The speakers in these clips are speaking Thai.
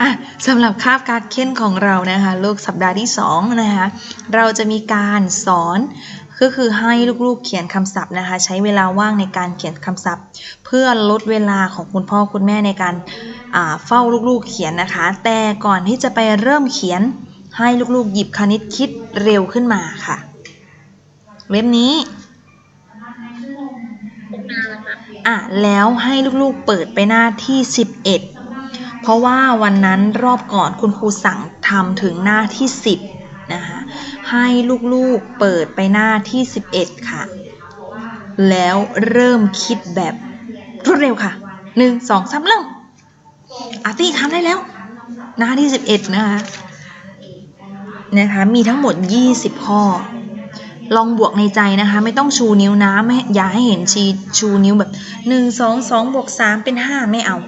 อะสำหรับคาบการ์ดเค้นของเรานะคะลูกสัปดาห์ที่2นะคะเราจะมีการสอนก็คือให้ลูกๆเขียนคำศัพท์นะคะ ใช้เวลาว่างในการเขียนคำศัพท์ เพื่อลดเวลาของคุณพ่อคุณแม่ในการอ่าเฝ้าลูกๆเขียนนะคะ แต่ก่อนที่จะไปเริ่มเขียนให้ลูกๆหยิบคณิตคิดเร็วขึ้นมาค่ะเล่มนี้อะแล้วให้ลูกๆเปิดไปหน้าที่ 11 เพราะว่าวันนั้นรอบก่อนคุณครูสั่งทำถึงหน้าที่ 10 นะคะให้ลูกๆเปิดไปหน้าที่ 11 ค่ะ แล้วเริ่มคิดแบบรวดเร็วค่ะ 1 2 3 เริ่มอาร์ตี้ทำได้แล้ว หน้าที่ 11 นะคะนะคะมีทั้งหมด 20 ข้อ ลองบวกในใจนะคะ ไม่ต้องชูนิ้วนะไม่อย่าให้เห็นชีชูนิ้วแบบ 1 2 2บวก3เป็น 5 ไม่เอา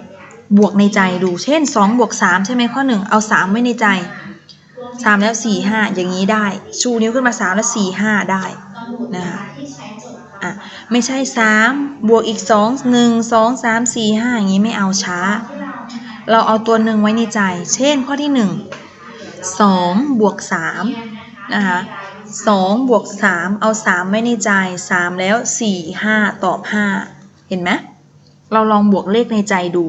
บวกในใจดูเช่น2บวก3ใช่ไหมข้อ 1 เอา 3 ไว้ในใจ 3 แล้ว 4 5 อย่างนี้ได้ ชูนิ้วขึ้นมา 3 แล้ว 4 5 ได้นะคะอะไม่ใช่ 3 บวกอีก 2 1 2 3 4 5 อย่างนี้ไม่เอาช้า เราเอาตัวหนึ่งไว้ในใจ เช่นข้อที่ 1 2 บวก3นะคะ2บวก3เอา 3 ไว้ในใจ 3 แล้ว 4 5 ตอบ 5 เห็นไหมเราลองบวกเลขในใจดู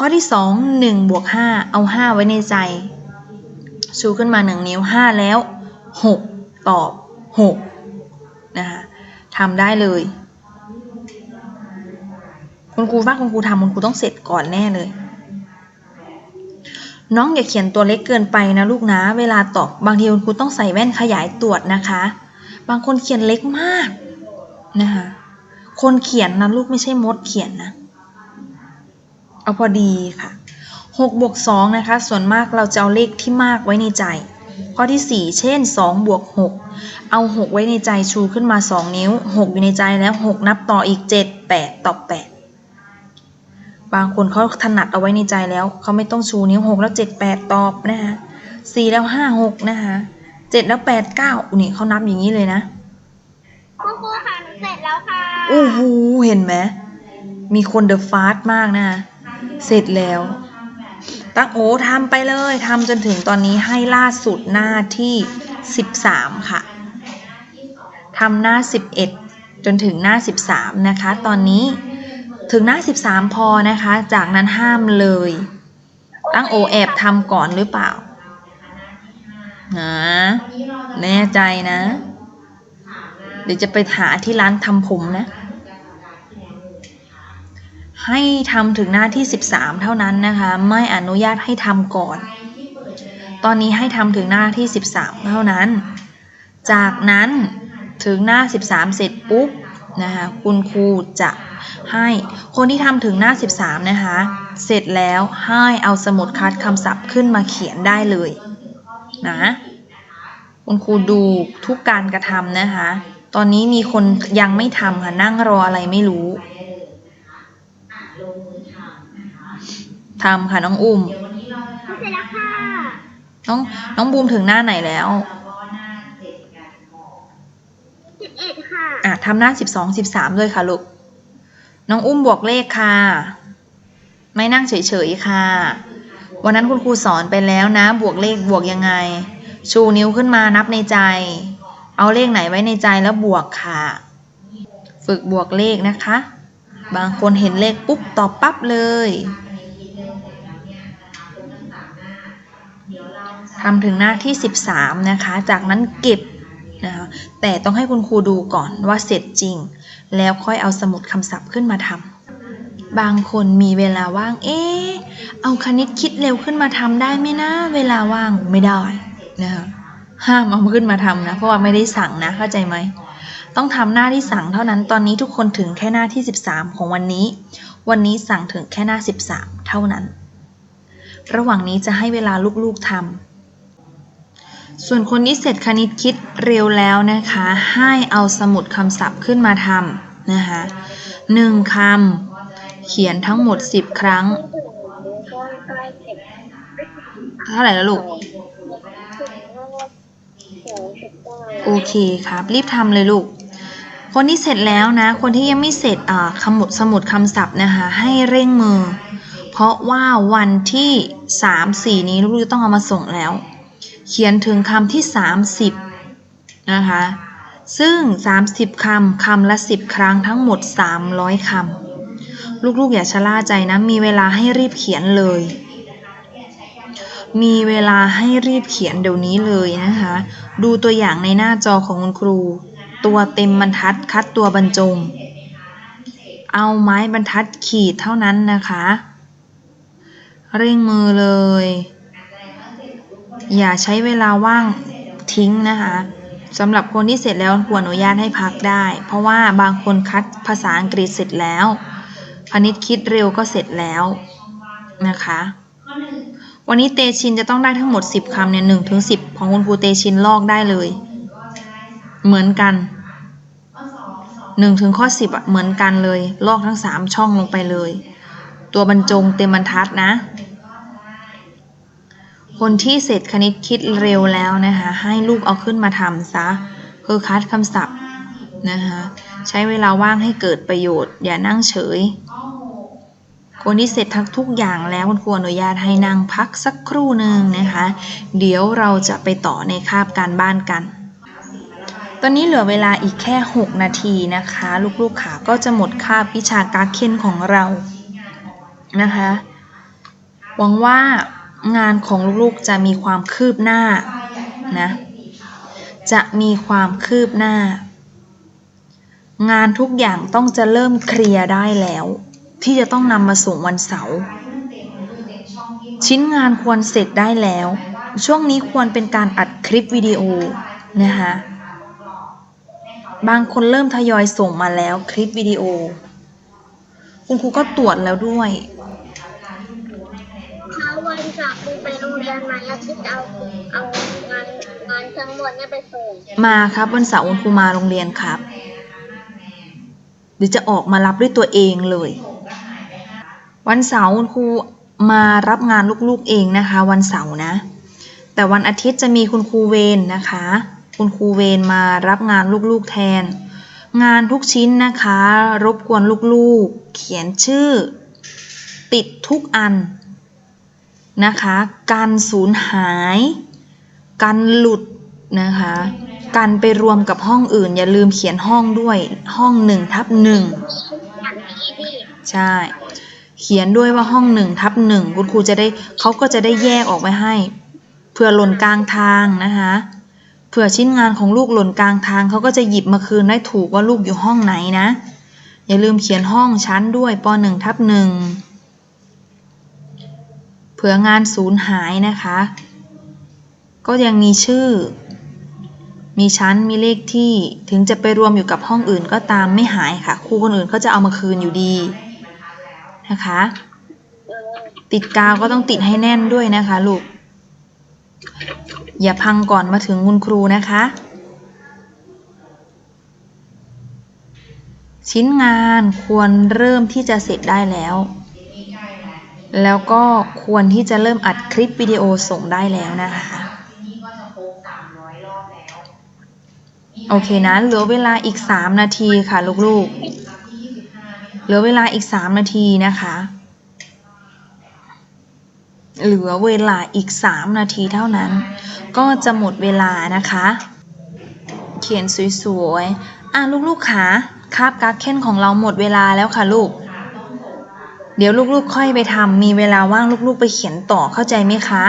ข้อที่ 2 1บวก5เอา 5 ไว้ในใจ ชูขึ้นมา 1 นิ้ว 5 แล้ว 6 ตอบ 6 นะคะทำได้เลย คุณครูว่าคุณครูทำคุณครูต้องเสร็จก่อนแน่เลย น้องอย่าเขียนตัวเล็กเกินไปนะลูกนะ เวลาตอบบางทีคุณครูต้องใส่แว่นขยายตรวจนะคะ บางคนเขียนเล็กมากนะคะคนเขียนนะลูกไม่ใช่มดเขียนนะ เอาพอดีค่ะ6บวก2นะคะ ส่วนมากเราจะเอาเลขที่มากไว้ในใจ ข้อที่ 4 เช่น2บวก6เอา 6 ไว้ในใจชูขึ้นมา 2 นิ้ว 6 อยู่ในใจแล้ว 6 นับต่ออีก 7 8ตอบ8บางคนเขาถนัดเอาไว้ในใจแล้ว เขาไม่ต้องชูนิ้ว 6 แล้ว 7 8 ตอบนะคะ4แล้ว 5 6 นะคะ7แล้ว 8 9 นี่เขานับอย่างนี้เลยนะคุณครูค่ะหนูเสร็จแล้วค่ะโอ้โหเห็นไหมมีคนเดอะฟาสมากนะ เสร็จแล้ว ตั้งโอ้ทำไปเลยทำจนถึงตอนนี้ให้ล่าสุดหน้าที่ 13 ค่ะทำหน้า 11 จนถึงหน้า 13 นะคะ ตอนนี้ถึงหน้า 13 พอนะคะ จากนั้นห้ามเลย ตั้งโอแอบทำก่อนหรือเปล่านะแน่ใจนะ เดี๋ยวจะไปหาที่ร้านทำผมนะ ให้ทำถึงหน้าที่ 13 เท่านั้นนะคะ ไม่อนุญาตให้ทำก่อน ตอนนี้ให้ทำถึงหน้าที่ 13 เท่านั้น จากนั้นถึงหน้า 13 เสร็จปุ๊บนะคะคุณครูจะให้คนที่ทำถึงหน้า 13 นะคะ เสร็จแล้วให้เอาสมุดคัดคำศัพท์ขึ้นมาเขียนได้เลยนะคุณครูดูทุกการกระทำนะคะ ตอนนี้มีคนยังไม่ทำค่ะนั่งรออะไรไม่รู้ ทำค่ะน้องอุ้มหนูเสร็จแล้วค่ะ น้องน้องบูมถึงหน้าไหนแล้วสิบเอ็ดค่ะ อะทำหน้าสิบสองสิบสามด้วยค่ะลูก น้องอุ้มบวกเลขค่ะ ไม่นั่งเฉยๆค่ะ วันนั้นคุณครูสอนไปแล้วนะ บวกเลขบวกยังไง ชูนิ้วขึ้นมานับในใจ เอาเลขไหนไว้ในใจแล้วบวกค่ะ ฝึกบวกเลขนะคะ บางคนเห็นเลขปุ๊บตอบปั๊บเลย ทำถึงหน้าที่ 13 นะคะ จากนั้นเก็บนะคะแต่ต้องให้คุณครูดูก่อนว่าเสร็จจริง แล้วค่อยเอาสมุดคำศัพท์ขึ้นมาทำบางคนมีเวลาว่าง เอ๊ะเอาคณิตคิดเร็วขึ้นมาทำได้ไหมนะ เวลาว่างไม่ได้นะคะห้ามเอาขึ้นมาทำนะ เพราะว่าไม่ได้สั่งนะ เข้าใจไหม ต้องทำหน้าที่สั่งเท่านั้น ตอนนี้ทุกคนถึงแค่หน้าที่ 13 ของวันนี้ วันนี้สั่งถึงแค่หน้า 13 เท่านั้น ระหว่างนี้จะให้เวลาลูกๆทำ ส่วนคนที่เสร็จคณิตคิดเร็วแล้วนะคะ ให้เอาสมุดคำศัพท์ขึ้นมาทำนะคะหนึ่งคำเขียนทั้งหมด 10 ครั้ง เท่าไหร่แล้วลูก โอเคครับ รีบทำเลยลูก คนที่เสร็จแล้วนะ คนที่ยังไม่เสร็จอ่าคำหมดสมุดคำศัพท์นะคะ ให้เร่งมือ เพราะว่าวันที่สามสี่นี้ลูกต้องเอามาส่งแล้ว เขียนถึงคำที่สามสิบนะคะ ซึ่ง 30 คำคำละ 10 ครั้งทั้งหมด 300 คำ ลูกๆ อย่าชะล่าใจนะ มีเวลาให้รีบเขียนเลย มีเวลาให้รีบเขียนเดี๋ยวนี้เลยนะคะ ดูตัวอย่างในหน้าจอของคุณครู ตัวเต็มบรรทัดคัดตัวบรรจง เอาไม้บรรทัดขีดเท่านั้นนะคะ เร่งมือเลย อย่าใช้เวลาว่างทิ้งนะคะสำหรับคนที่เสร็จแล้วควรอนุญาตให้พักได้ เพราะว่าบางคนคัดภาษาอังกฤษเสร็จแล้วคณิตคิดเร็วก็เสร็จแล้วนะคะ วันนี้เตชินจะต้องได้ทั้งหมด 10คำเนี่ยหนึ่งถึงสิบของคุณครูเตชินลอกได้เลย เหมือนกันหนึ่งถึงข้อสิบอะเหมือนกันเลย ลอกทั้งสามช่องลงไปเลย ตัวบรรจงเต็มบรรทัดนะ คนที่เสร็จคณิตคิดเร็วแล้วนะคะให้ลูกเอาขึ้นมาทำซะคือคัดคำศัพท์นะคะใช้เวลาว่างให้เกิดประโยชน์ อย่านั่งเฉย คนที่เสร็จทั้งทุกอย่างแล้วคุณครูอนุญาตให้นั่งพักสักครู่หนึ่งนะคะเดี๋ยวเราจะไปต่อในคาบการบ้านกัน ตอนนี้เหลือเวลาอีกแค่ 6 นาทีนะคะ ลูกๆขาก็จะหมดคาบวิชาการเคนของเรานะคะหวังว่า งานของลูกๆจะมีความคืบหน้านะ จะมีความคืบหน้า งานทุกอย่างต้องจะเริ่มเคลียร์ได้แล้ว ที่จะต้องนำมาส่งวันเสาร์ชิ้นงานควรเสร็จได้แล้ว ช่วงนี้ควรเป็นการอัดคลิปวิดีโอนะคะบางคนเริ่มทยอยส่งมาแล้วคลิปวิดีโอ คุณครูก็ตรวจแล้วด้วย เช้าวันเสาร์ไปโรงเรียนไหมอาทิตย์เอาเอางานงานทั้งหมดเนี่ยไปส่งมาครับวันเสาร์คุณครูมาโรงเรียนครับ หรือจะออกมารับด้วยตัวเองเลย วันเสาร์คุณครูมารับงานลูกๆเองนะคะ วันเสาร์นะ แต่วันอาทิตย์จะมีคุณครูเวรนะคะ คุณครูเวรมารับงานลูกๆแทน งานทุกชิ้นนะคะ รบกวนลูกๆ เขียนชื่อ ติดทุกอัน นะคะ การสูญหาย การหลุดนะคะ การไปรวมกับห้องอื่น อย่าลืมเขียนห้องด้วยห้องหนึ่งทับหนึ่งใช่เขียนด้วยว่าห้องหนึ่งทับหนึ่งคุณครูจะได้เขาก็จะได้แยกออกไว้ให้เผื่อหล่นกลางทางนะคะเผื่อชิ้นงานของลูกหล่นกลางทางเขาก็จะหยิบมาคืนได้ถูกว่าลูกอยู่ห้องไหนนะ อย่าลืมเขียนห้องชั้นด้วยปหนึ่งทับหนึ่ง เผื่องานสูญหายนะคะ ก็ยังมีชื่อ มีชั้นมีเลขที่ถึงจะไปรวมอยู่กับห้องอื่นก็ตามไม่หายค่ะครูคนอื่นก็จะเอามาคืนอยู่ดีนะคะ ติดกาวก็ต้องติดให้แน่นด้วยนะคะลูกอย่าพังก่อนมาถึงคุณครูนะคะ ชิ้นงานควรเริ่มที่จะเสร็จได้แล้ว แล้วก็ควรที่จะเริ่มอัดคลิปวิดีโอส่งได้แล้วนะคะ โอเคนะ เหลือเวลาอีก 3 นาทีค่ะลูกๆ เหลือเวลาอีก 3 นาทีนะคะ เหลือเวลาอีก 3 นาทีเท่านั้น ก็จะหมดเวลานะคะ เขียนสวยๆ อะลูกๆค่ะคาบการ์เค้นของเราหมดเวลาแล้วค่ะลูก เดี๋ยวลูกๆ ค่อยไปทำมีเวลาว่างลูกๆ ไปเขียนต่อเข้าใจไหมคะ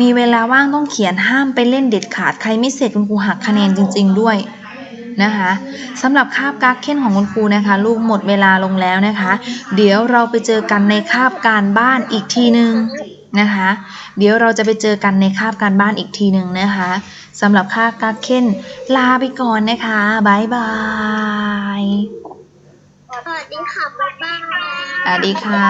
มีเวลาว่างต้องเขียนห้ามไปเล่นเด็ดขาดใครไม่เสร็จคุณครูหักคะแนนจริง ๆ ด้วยนะคะสำหรับคาบการเค้นของคุณครูนะคะ ลูกหมดเวลาลงแล้วนะคะ เดี๋ยวเราไปเจอกันในคาบการบ้านอีกทีหนึ่งนะคะ เดี๋ยวเราจะไปเจอกันในคาบการบ้านอีกทีหนึ่งนะคะสำหรับคาบการเค้นลาไปก่อนนะคะบายบาย สวัสดีค่ะบ๊ายบายสวัสดีค่ะ